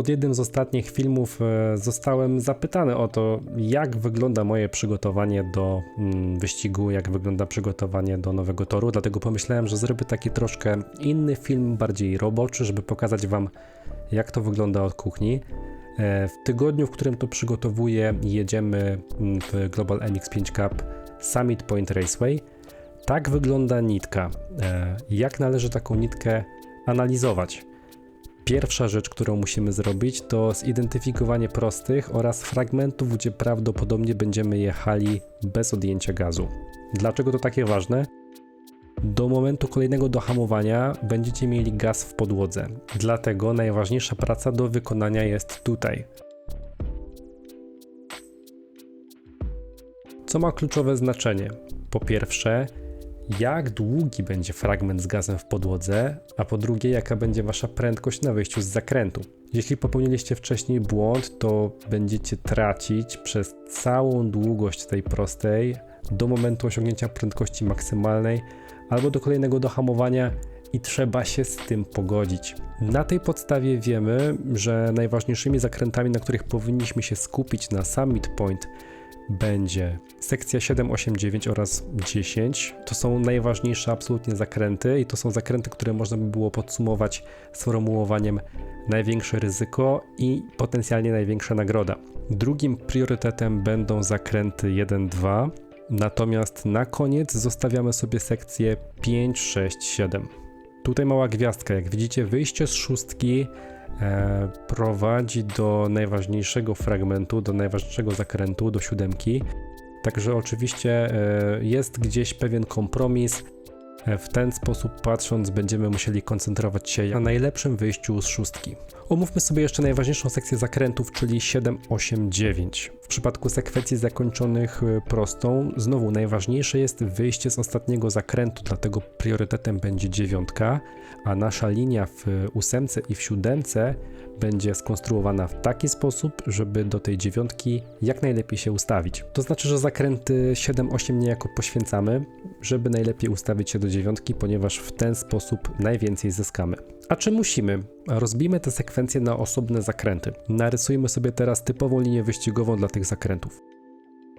Pod jednym z ostatnich filmów e, zostałem zapytany o to, jak wygląda moje przygotowanie do mm, wyścigu, jak wygląda przygotowanie do nowego toru. Dlatego pomyślałem, że zrobię taki troszkę inny film, bardziej roboczy, żeby pokazać Wam, jak to wygląda od kuchni. E, W tygodniu, w którym to przygotowuję, jedziemy mm, w Global NX5 Cup Summit Point Raceway. Tak wygląda nitka. E, Jak należy taką nitkę analizować? Pierwsza rzecz, którą musimy zrobić, to zidentyfikowanie prostych oraz fragmentów, gdzie prawdopodobnie będziemy jechali bez odjęcia gazu. Dlaczego to takie ważne? Do momentu kolejnego dohamowania będziecie mieli gaz w podłodze. Dlatego najważniejsza praca do wykonania jest tutaj. Co ma kluczowe znaczenie? Po pierwsze, jak długi będzie fragment z gazem w podłodze, a po drugie, jaka będzie wasza prędkość na wyjściu z zakrętu. Jeśli popełniliście wcześniej błąd, to będziecie tracić przez całą długość tej prostej do momentu osiągnięcia prędkości maksymalnej albo do kolejnego dohamowania i trzeba się z tym pogodzić. Na tej podstawie wiemy, że najważniejszymi zakrętami, na których powinniśmy się skupić na Summit Point, będzie sekcja 7, 8, 9 oraz 10. To są najważniejsze absolutnie zakręty i to są zakręty, które można by było podsumować sformułowaniem największe ryzyko i potencjalnie największa nagroda. Drugim priorytetem będą zakręty 1, 2. Natomiast na koniec zostawiamy sobie sekcję 5, 6, 7. Tutaj mała gwiazdka, jak widzicie, wyjście z szóstki prowadzi do najważniejszego fragmentu, do najważniejszego zakrętu, do siódemki. Także oczywiście e, jest gdzieś pewien kompromis. E, W ten sposób patrząc, będziemy musieli koncentrować się na najlepszym wyjściu z szóstki. Omówmy sobie jeszcze najważniejszą sekcję zakrętów, czyli 7, 8, 9. W przypadku sekwencji zakończonych e, prostą, znowu najważniejsze jest wyjście z ostatniego zakrętu, dlatego priorytetem będzie dziewiątka, a nasza linia w ósemce i w siódemce będzie skonstruowana w taki sposób, żeby do tej dziewiątki jak najlepiej się ustawić. To znaczy, że zakręty 7-8 niejako poświęcamy, żeby najlepiej ustawić się do dziewiątki, ponieważ w ten sposób najwięcej zyskamy. A czy musimy? Rozbijmy te sekwencje na osobne zakręty. Narysujmy sobie teraz typową linię wyścigową dla tych zakrętów.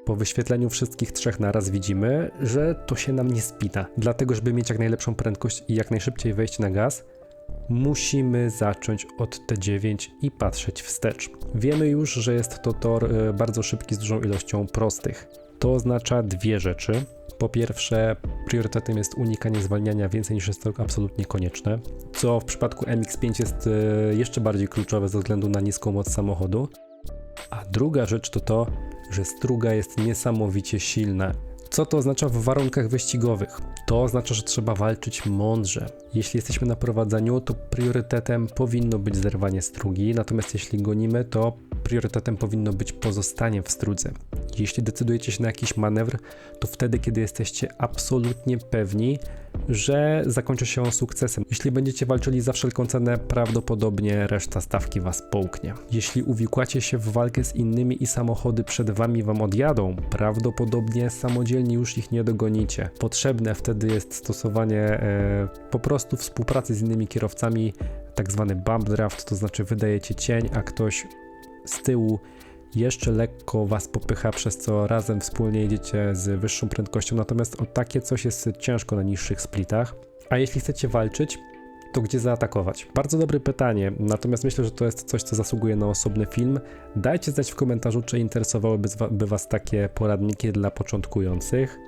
Po wyświetleniu wszystkich trzech naraz widzimy, że to się nam nie spina. Dlatego, żeby mieć jak najlepszą prędkość i jak najszybciej wejść na gaz, musimy zacząć od T9 i patrzeć wstecz. Wiemy już, że jest to tor e, bardzo szybki z dużą ilością prostych. To oznacza dwie rzeczy. Po pierwsze, priorytetem jest unikanie zwalniania więcej niż jest to absolutnie konieczne, co w przypadku MX5 jest e, jeszcze bardziej kluczowe ze względu na niską moc samochodu. A druga rzecz to to, że struga jest niesamowicie silna. Co to oznacza w warunkach wyścigowych? To oznacza, że trzeba walczyć mądrze. Jeśli jesteśmy na prowadzeniu, to priorytetem powinno być zerwanie strugi, natomiast jeśli gonimy, to priorytetem powinno być pozostanie w strudze. Jeśli decydujecie się na jakiś manewr, to wtedy, kiedy jesteście absolutnie pewni, że zakończy się on sukcesem. Jeśli będziecie walczyli za wszelką cenę, prawdopodobnie reszta stawki was połknie. Jeśli uwikłacie się w walkę z innymi i samochody przed wami wam odjadą, prawdopodobnie samodzielnie już ich nie dogonicie. Potrzebne wtedy jest stosowanie e, po prostu współpracy z innymi kierowcami, tak zwany bump draft, to znaczy wydajecie cień, a ktoś z tyłu jeszcze lekko was popycha, przez co razem wspólnie jedziecie z wyższą prędkością, natomiast o takie coś jest ciężko na niższych splitach. A jeśli chcecie walczyć, to gdzie zaatakować? Bardzo dobre pytanie, natomiast myślę, że to jest coś, co zasługuje na osobny film. Dajcie znać w komentarzu, czy interesowałyby Was takie poradniki dla początkujących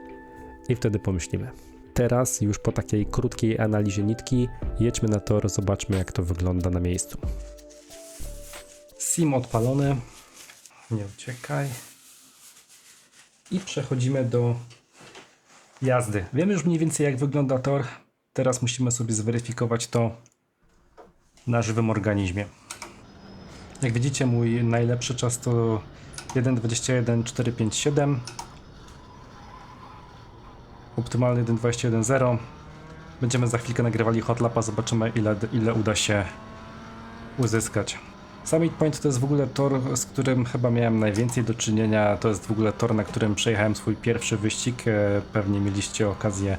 i wtedy pomyślimy. Teraz, już po takiej krótkiej analizie nitki, jedźmy na tor, zobaczmy jak to wygląda na miejscu. Sim odpalony, nie uciekaj. I przechodzimy do jazdy. Wiemy już mniej więcej jak wygląda tor. Teraz musimy sobie zweryfikować to na żywym organizmie. Jak widzicie, mój najlepszy czas to 1.21.457. Optymalny 1.21.0. Będziemy za chwilkę nagrywali hotlapa, zobaczymy ile, ile uda się uzyskać. Summit Point to jest w ogóle tor, z którym chyba miałem najwięcej do czynienia. To jest w ogóle tor, na którym przejechałem swój pierwszy wyścig. E, Pewnie mieliście okazję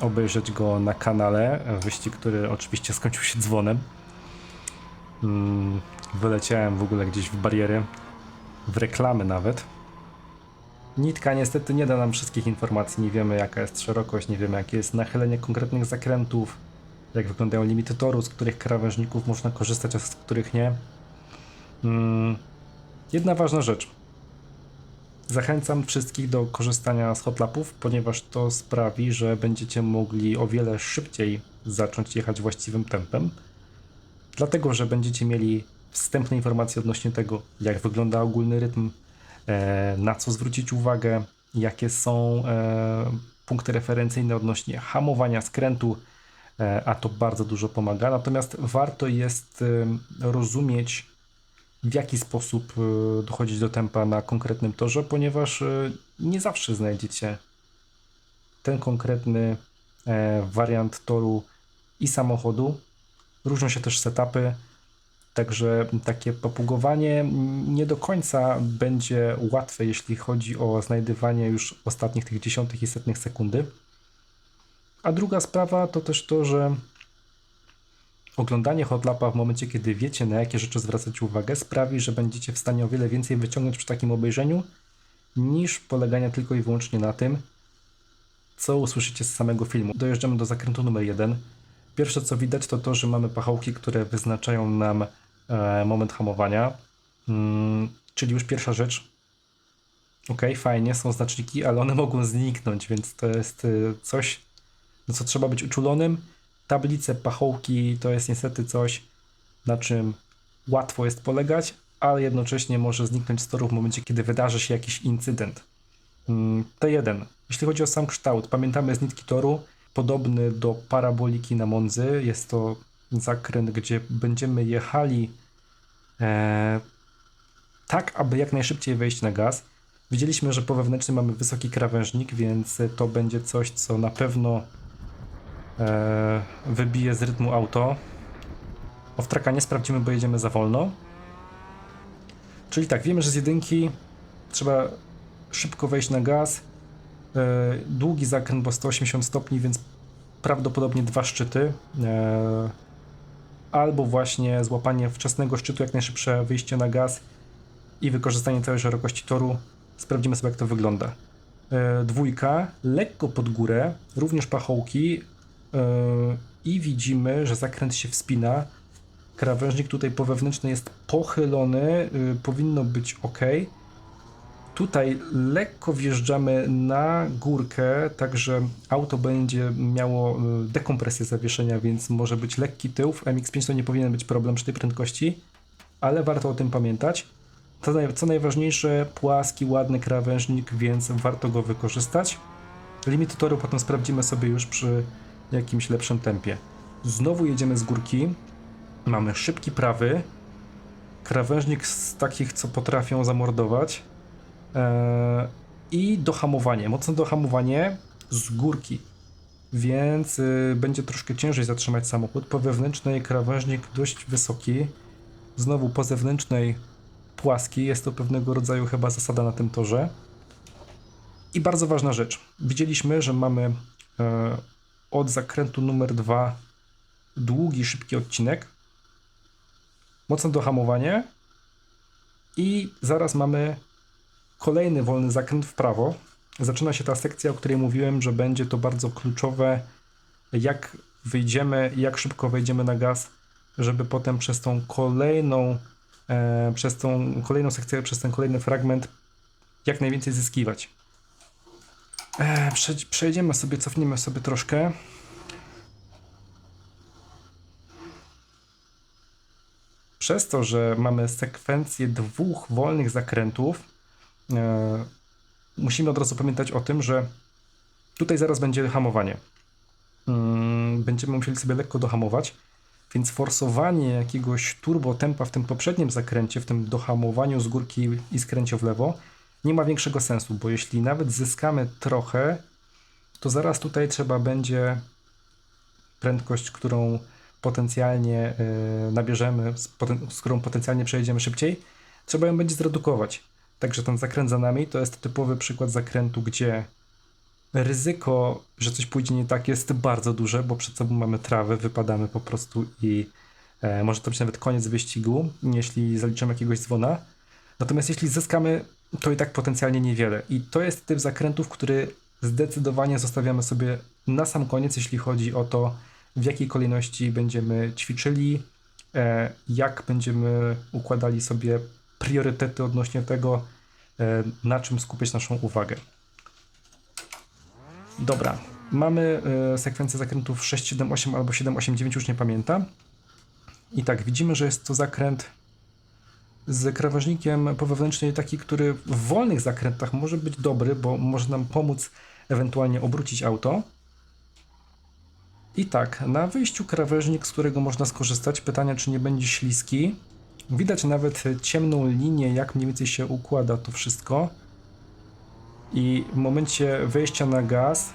obejrzeć go na kanale. Wyścig, który oczywiście skończył się dzwonem. Mm, wyleciałem w ogóle gdzieś w bariery, w reklamy nawet. Nitka niestety nie da nam wszystkich informacji, nie wiemy jaka jest szerokość, nie wiemy jakie jest nachylenie konkretnych zakrętów, jak wyglądają limity toru, z których krawężników można korzystać, a z których nie. Mm, jedna ważna rzecz. Zachęcam wszystkich do korzystania z hotlapów, ponieważ to sprawi, że będziecie mogli o wiele szybciej zacząć jechać właściwym tempem. Dlatego, że będziecie mieli wstępne informacje odnośnie tego, jak wygląda ogólny rytm, e, na co zwrócić uwagę, jakie są e, punkty referencyjne odnośnie hamowania skrętu, e, a to bardzo dużo pomaga. Natomiast warto jest rozumieć, w jaki sposób dochodzić do tempa na konkretnym torze, ponieważ nie zawsze znajdziecie ten konkretny wariant toru i samochodu. Różnią się też setupy. Także takie papugowanie nie do końca będzie łatwe, jeśli chodzi o znajdywanie już ostatnich tych dziesiątych i setnych sekundy. A druga sprawa to też to, że oglądanie hotlapa w momencie, kiedy wiecie na jakie rzeczy zwracać uwagę, sprawi, że będziecie w stanie o wiele więcej wyciągnąć przy takim obejrzeniu, niż polegania tylko i wyłącznie na tym, co usłyszycie z samego filmu. Dojeżdżamy do zakrętu numer jeden. Pierwsze co widać to to, że mamy pachołki, które wyznaczają nam E, moment hamowania. Mm, czyli już pierwsza rzecz. Ok, fajnie, są znaczniki, ale one mogą zniknąć, więc to jest y, coś, na co trzeba być uczulonym. Tablice, pachołki to jest niestety coś, na czym łatwo jest polegać, ale jednocześnie może zniknąć z toru w momencie, kiedy wydarzy się jakiś incydent. Mm, T1. Jeśli chodzi o sam kształt, pamiętamy z nitki toru, podobny do paraboliki na Monzy. Jest to zakręt, gdzie będziemy jechali e, tak, aby jak najszybciej wejść na gaz. Widzieliśmy, że po wewnętrznym mamy wysoki krawężnik, więc to będzie coś, co na pewno e, wybije z rytmu auto. Off-tracka nie sprawdzimy, bo jedziemy za wolno. Czyli tak, wiemy, że z jedynki trzeba szybko wejść na gaz. E, długi zakręt, bo 180 stopni, więc prawdopodobnie dwa szczyty. E, albo właśnie złapanie wczesnego szczytu, jak najszybsze wyjście na gaz i wykorzystanie całej szerokości toru. Sprawdzimy sobie, jak to wygląda. Dwójka, lekko pod górę, również pachołki i widzimy, że zakręt się wspina. Krawężnik tutaj po wewnętrznej jest pochylony, e, powinno być ok. Tutaj lekko wjeżdżamy na górkę, także auto będzie miało y, dekompresję zawieszenia, więc może być lekki tył. W MX5 to nie powinien być problem przy tej prędkości, ale warto o tym pamiętać. Co najważniejsze, płaski, ładny krawężnik, więc warto go wykorzystać. Limity toru potem sprawdzimy sobie już przy jakimś lepszym tempie. Znowu jedziemy z górki. Mamy szybki prawy. Krawężnik z takich, co potrafią zamordować. E, i dohamowanie, mocne dohamowanie z górki, więc y, będzie troszkę ciężej zatrzymać samochód. Po wewnętrznej krawężnik dość wysoki, znowu po zewnętrznej płaski, jest to pewnego rodzaju chyba zasada na tym torze. I bardzo ważna rzecz, widzieliśmy, że mamy e, od zakrętu numer 2 długi, szybki odcinek, mocne dohamowanie i zaraz mamy Kolejny wolny zakręt w prawo. Zaczyna się ta sekcja, o której mówiłem, że będzie to bardzo kluczowe, jak wyjdziemy, jak szybko wejdziemy na gaz, żeby potem przez tą kolejną, e, przez tą kolejną sekcję, przez ten kolejny fragment jak najwięcej zyskiwać. E, przejdziemy sobie, cofniemy sobie troszkę. Przez to, że mamy sekwencję dwóch wolnych zakrętów, E, musimy od razu pamiętać o tym, że tutaj zaraz będzie hamowanie. Mm, będziemy musieli sobie lekko dohamować, więc forsowanie jakiegoś turbo tempa w tym poprzednim zakręcie, w tym dohamowaniu z górki i skręcie w lewo, nie ma większego sensu, bo jeśli nawet zyskamy trochę, to zaraz tutaj trzeba będzie prędkość, którą potencjalnie e, nabierzemy, z którą potencjalnie przejedziemy szybciej, trzeba ją będzie zredukować. Także ten zakręt za nami to jest typowy przykład zakrętu, gdzie ryzyko, że coś pójdzie nie tak, jest bardzo duże, bo przed sobą mamy trawę, wypadamy po prostu i E, może to być nawet koniec wyścigu, jeśli zaliczymy jakiegoś dzwona. Natomiast jeśli zyskamy, to i tak potencjalnie niewiele. I to jest typ zakrętów, który zdecydowanie zostawiamy sobie na sam koniec, jeśli chodzi o to, w jakiej kolejności będziemy ćwiczyli, e, jak będziemy układali sobie priorytety odnośnie tego, e, na czym skupić naszą uwagę. Dobra, mamy e, sekwencję zakrętów 6, 7, 8 albo 7, 8, 9, już nie pamiętam. I tak, widzimy, że jest to zakręt z krawężnikiem po wewnętrznej, taki, który w wolnych zakrętach może być dobry, bo może nam pomóc ewentualnie obrócić auto. I tak, na wyjściu krawężnik, z którego można skorzystać. Pytanie, czy nie będzie śliski. Widać nawet ciemną linię, jak mniej więcej się układa to wszystko. I w momencie wejścia na gaz,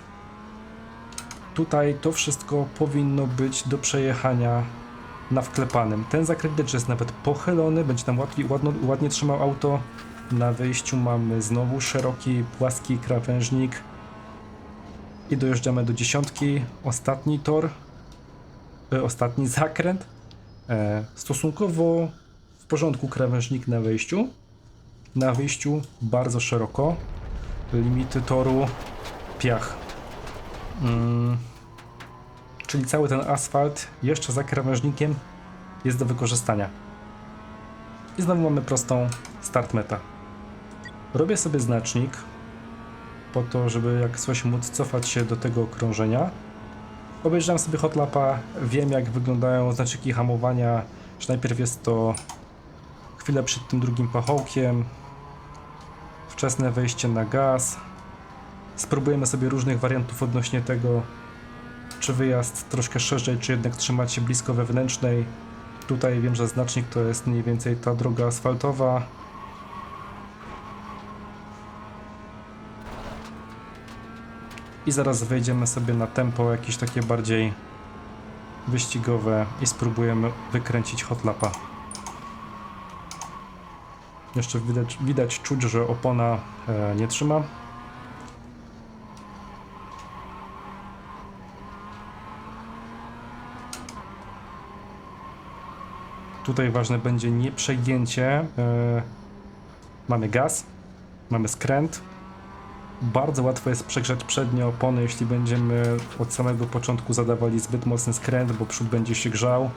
tutaj to wszystko powinno być do przejechania na wklepanym. Ten zakręt też jest nawet pochylony, będzie nam łatwiej, ładno, ładnie trzymał auto. Na wyjściu mamy znowu szeroki, płaski krawężnik. I dojeżdżamy do dziesiątki. Ostatni tor, e, ostatni zakręt. E, stosunkowo w porządku krawężnik na wejściu. Na wyjściu bardzo szeroko. Limity toru piach. Mm. Czyli cały ten asfalt jeszcze za krawężnikiem jest do wykorzystania. I znowu mamy prostą start meta. Robię sobie znacznik po to, żeby jak coś móc cofać się do tego okrążenia. Obejrzałem sobie hotlapa, wiem jak wyglądają znaczniki hamowania, że najpierw jest to chwilę przed tym drugim pachołkiem, wczesne wejście na gaz. Spróbujemy sobie różnych wariantów odnośnie tego, czy wyjazd troszkę szerzej, czy jednak trzymać się blisko wewnętrznej. Tutaj wiem, że znacznik to jest mniej więcej ta droga asfaltowa. I zaraz wejdziemy sobie na tempo jakieś takie bardziej wyścigowe i spróbujemy wykręcić hotlapa. Jeszcze widać, widać czuć, że opona e, nie trzyma. Tutaj ważne będzie nie przegięcie. E, mamy gaz, mamy skręt. Bardzo łatwo jest przegrzać przednie opony, jeśli będziemy od samego początku zadawali zbyt mocny skręt, bo przód będzie się grzał.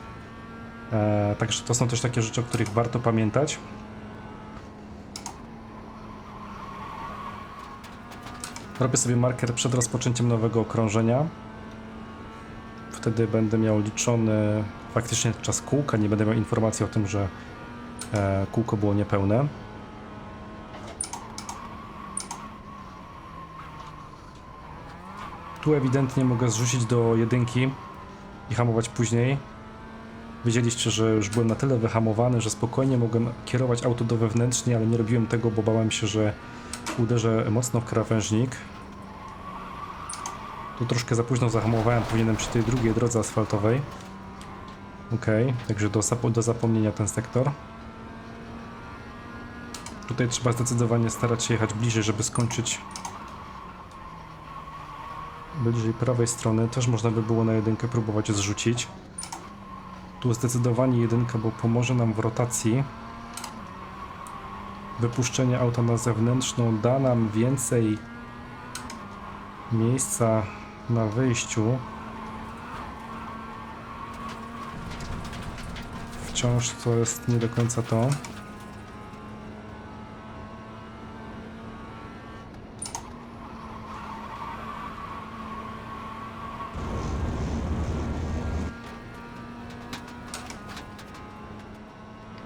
E, także to są też takie rzeczy, o których warto pamiętać. Robię sobie marker przed rozpoczęciem nowego okrążenia. Wtedy będę miał liczony faktycznie czas kółka, nie będę miał informacji o tym, że e, kółko było niepełne. Tu ewidentnie mogę zrzucić do jedynki i hamować później. Wiedzieliście, że już byłem na tyle wyhamowany, że spokojnie mogłem kierować auto do wewnętrznej, ale nie robiłem tego, bo bałem się, że uderzę mocno w krawężnik. Tu troszkę za późno zahamowałem, powinienem przy tej drugiej drodze asfaltowej. Ok, także do, do zapomnienia ten sektor. Tutaj trzeba zdecydowanie starać się jechać bliżej, żeby skończyć bliżej prawej strony. Też można by było na jedynkę próbować zrzucić. Tu zdecydowanie jedynka, bo pomoże nam w rotacji. Wypuszczenie auta na zewnętrzną da nam więcej miejsca na wyjściu. Wciąż to jest nie do końca to.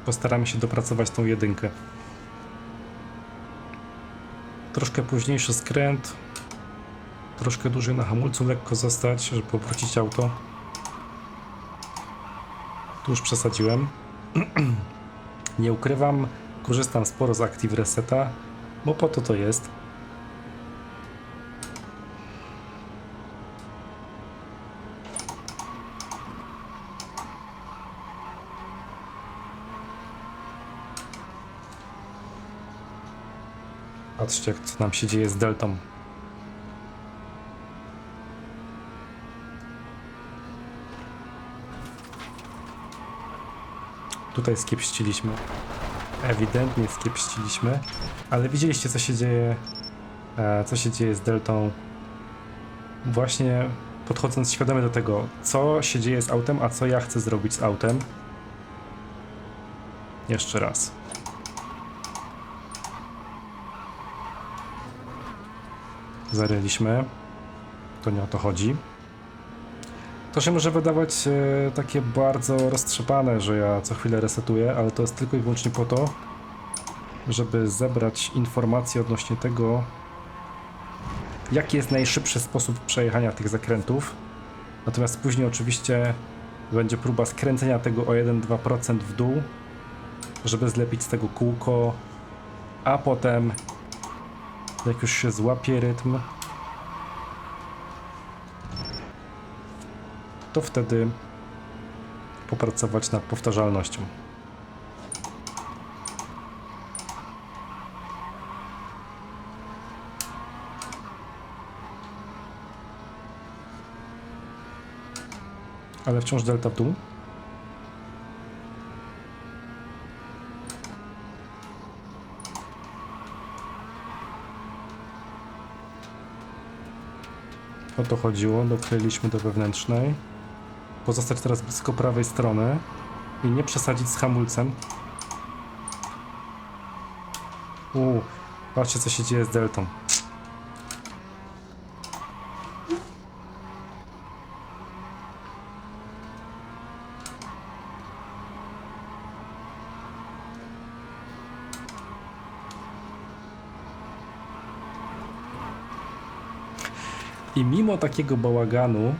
Postaramy się dopracować tą jedynkę. Troszkę późniejszy skręt, troszkę dłużej na hamulcu lekko zostać, żeby obrócić auto. Tu już przesadziłem. Nie ukrywam, korzystam sporo z Active Reseta, bo po to to jest. Patrzcie, co nam się dzieje z deltą. Tutaj skiepściliśmy. Ewidentnie skiepściliśmy. Ale widzieliście co się dzieje, e, co się dzieje z deltą. Właśnie podchodząc świadomie do tego, co się dzieje z autem, a co ja chcę zrobić z autem. Jeszcze raz. Zaryliśmy. To nie o to chodzi. To się może wydawać e, takie bardzo roztrzepane, że ja co chwilę resetuję, ale to jest tylko i wyłącznie po to, żeby zebrać informacje odnośnie tego, jaki jest najszybszy sposób przejechania tych zakrętów. Natomiast później oczywiście będzie próba skręcenia tego o 1-2% w dół, żeby zlepić z tego kółko, a potem jak już się złapie rytm, to wtedy popracować nad powtarzalnością. Ale wciąż delta w dół. O to chodziło, dokleiliśmy do wewnętrznej. Pozostać teraz blisko prawej strony i nie przesadzić z hamulcem. Uuu, patrzcie co się dzieje z deltą. I mimo takiego bałaganu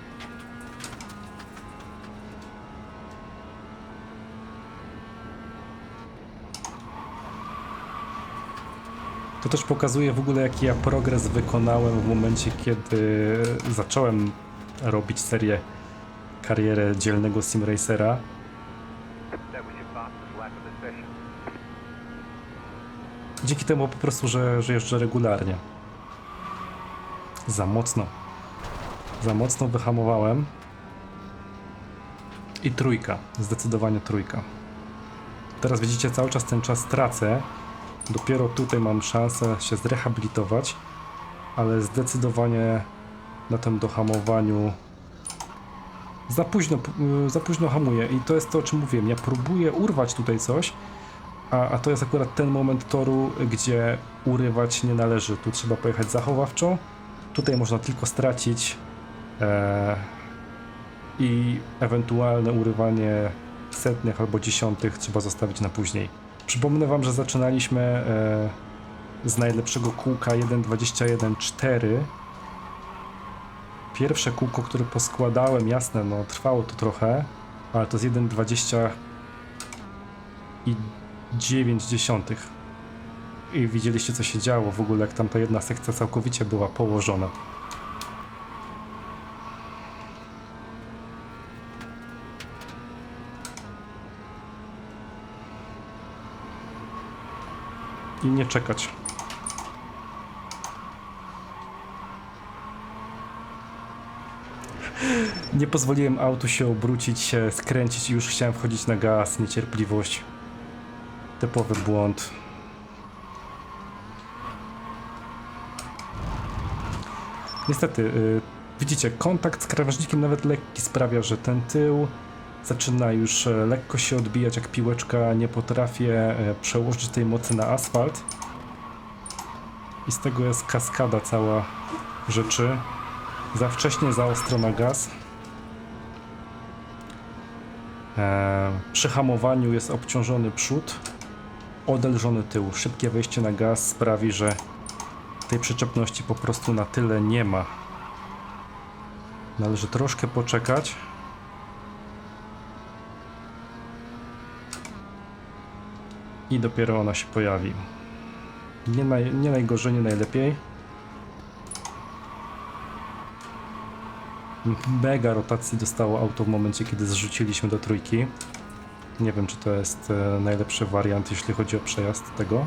też pokazuje w ogóle, jaki ja progres wykonałem w momencie, kiedy zacząłem robić serię, karierę dzielnego simracera. Dzięki temu po prostu, że, że jeżdżę regularnie. Za mocno. Za mocno wyhamowałem. I trójka. Zdecydowanie trójka. Teraz widzicie, cały czas ten czas tracę. Dopiero tutaj mam szansę się zrehabilitować, ale zdecydowanie na tym dohamowaniu za późno, y, za późno hamuję i to jest to, o czym mówiłem. Ja próbuję urwać tutaj coś, a, a to jest akurat ten moment toru, gdzie urywać nie należy. Tu trzeba pojechać zachowawczo, tutaj można tylko stracić e, i ewentualne urywanie setnych albo dziesiątych trzeba zostawić na później. Przypomnę Wam, że zaczynaliśmy e, z najlepszego kółka 1.21.4. Pierwsze kółko, które poskładałem, jasne, no trwało to trochę, ale to z 1.20 i 9 dziesiątych. I widzieliście, co się działo w ogóle, jak tam ta jedna sekcja całkowicie była położona. I nie czekać. Nie pozwoliłem autu się obrócić, skręcić i już chciałem wchodzić na gaz. Niecierpliwość. Typowy błąd. Niestety, y, widzicie, kontakt z krawężnikiem nawet lekki sprawia, że ten tył zaczyna już e, lekko się odbijać jak piłeczka. Nie potrafię e, przełożyć tej mocy na asfalt. I z tego jest kaskada cała rzeczy. Za wcześnie, za ostro na gaz. E, przy hamowaniu jest obciążony przód, odelżony tył. Szybkie wejście na gaz sprawi, że tej przyczepności po prostu na tyle nie ma. Należy troszkę poczekać. I dopiero ona się pojawi. Nie, naj, nie najgorzej, nie najlepiej. Mega rotacji dostało auto w momencie, kiedy zrzuciliśmy do trójki. Nie wiem, czy to jest e, najlepszy wariant, jeśli chodzi o przejazd tego.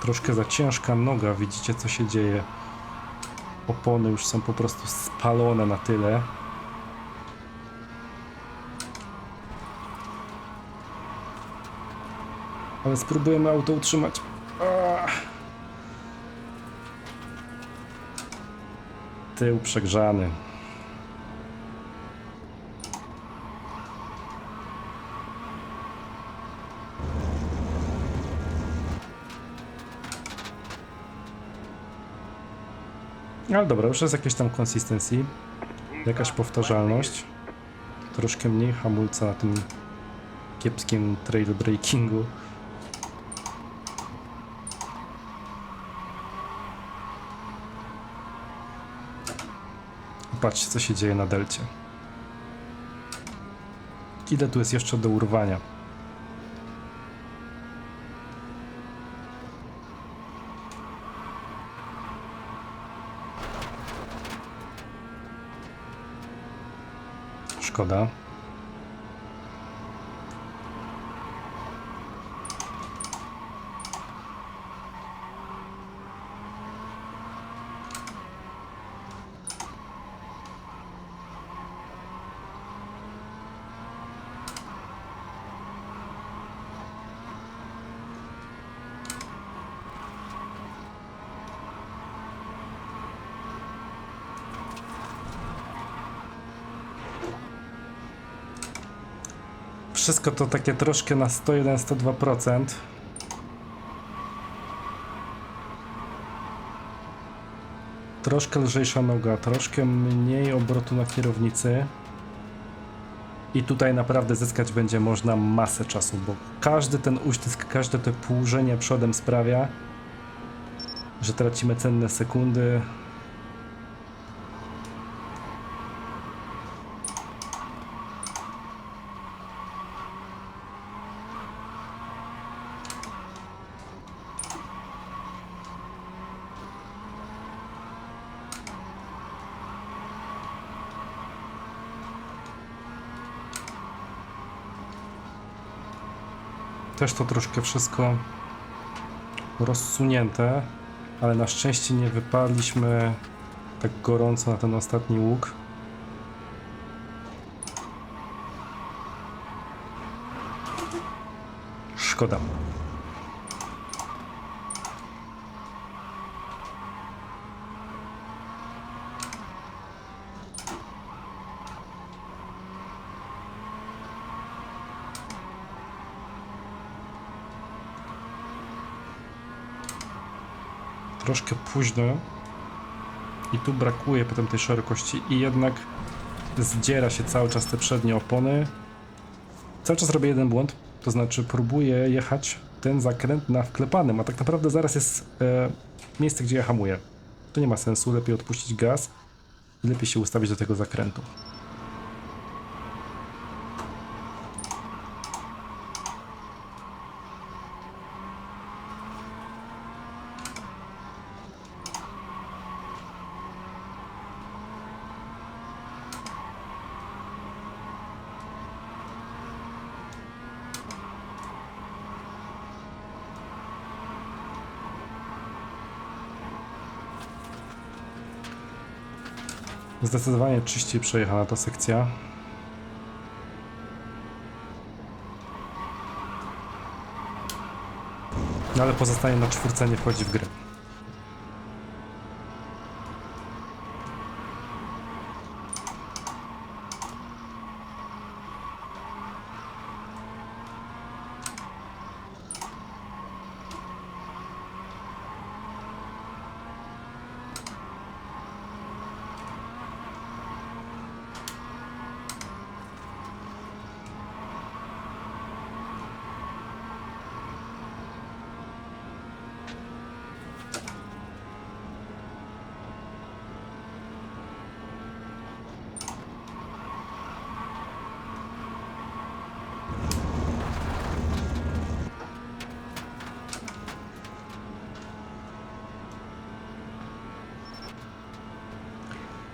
Troszkę za ciężka noga, widzicie co się dzieje. Opony już są po prostu spalone na tyle. Ale spróbujemy auto utrzymać. Ah. Tył przegrzany. Ale dobra, już jest jakieś tam consistency, jakaś powtarzalność. Troszkę mniej hamulca na tym kiepskim trail breakingu. Patrzcie, co się dzieje na delcie. Ile tu jest jeszcze do urwania? Szkoda. Wszystko to takie troszkę na 101-102%. Troszkę lżejsza noga, troszkę mniej obrotu na kierownicy. I tutaj naprawdę zyskać będzie można masę czasu, bo każdy ten uścisk, każde to półżenie przodem sprawia, że tracimy cenne sekundy. Też to troszkę wszystko rozsunięte, ale na szczęście nie wypadliśmy tak gorąco na ten ostatni łuk. Szkoda. Troszkę późno i tu brakuje potem tej szerokości i jednak zdziera się cały czas te przednie opony. Cały czas robię jeden błąd, to znaczy próbuję jechać ten zakręt na wklepanym, a tak naprawdę zaraz jest e, miejsce, gdzie ja hamuję. To nie ma sensu, lepiej odpuścić gaz i lepiej się ustawić do tego zakrętu. Zdecydowanie czyściej przejechana ta sekcja. No ale pozostaje na czwórce, nie wchodzi w grę.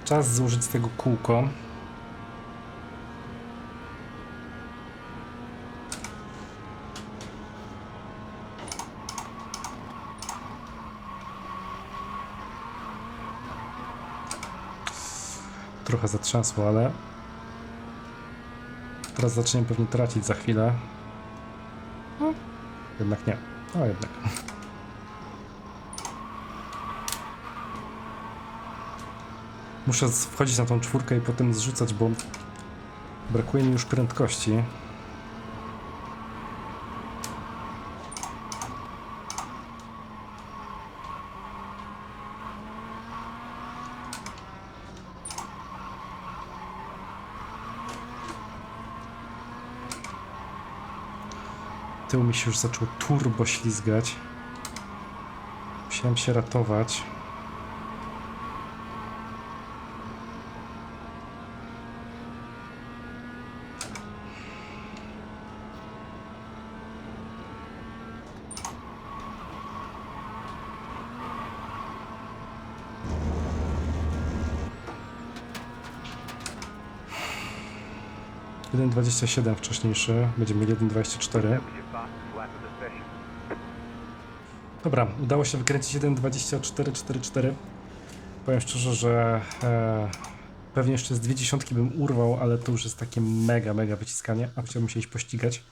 Czas złożyć z tego kółko. Trochę zatrzasło, ale teraz zaczniemy pewnie tracić za chwilę. No, jednak nie. O, jednak. Muszę wchodzić na tą czwórkę i potem zrzucać, bo brakuje mi już prędkości. Tył mi się już zaczął turbo ślizgać. Musiałem się ratować. Jeden 27 wcześniejszy, będziemy mieli 1,24. That was your fastest lap of the session. Dobra, udało się wykręcić 1.2444. Powiem szczerze, że e, pewnie jeszcze z dwie dziesiątki bym urwał, ale to już jest takie mega, mega wyciskanie, a chciałbym się iść pościgać.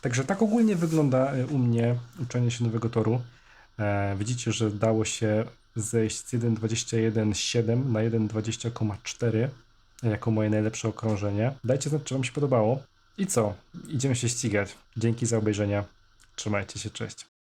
Także tak ogólnie wygląda e, u mnie uczenie się nowego toru. E, widzicie, że dało się zejść z 1.21.7 na 1.20,4 jako moje najlepsze okrążenie. Dajcie znać, czy Wam się podobało. I co? Idziemy się ścigać. Dzięki za obejrzenie. Trzymajcie się, cześć.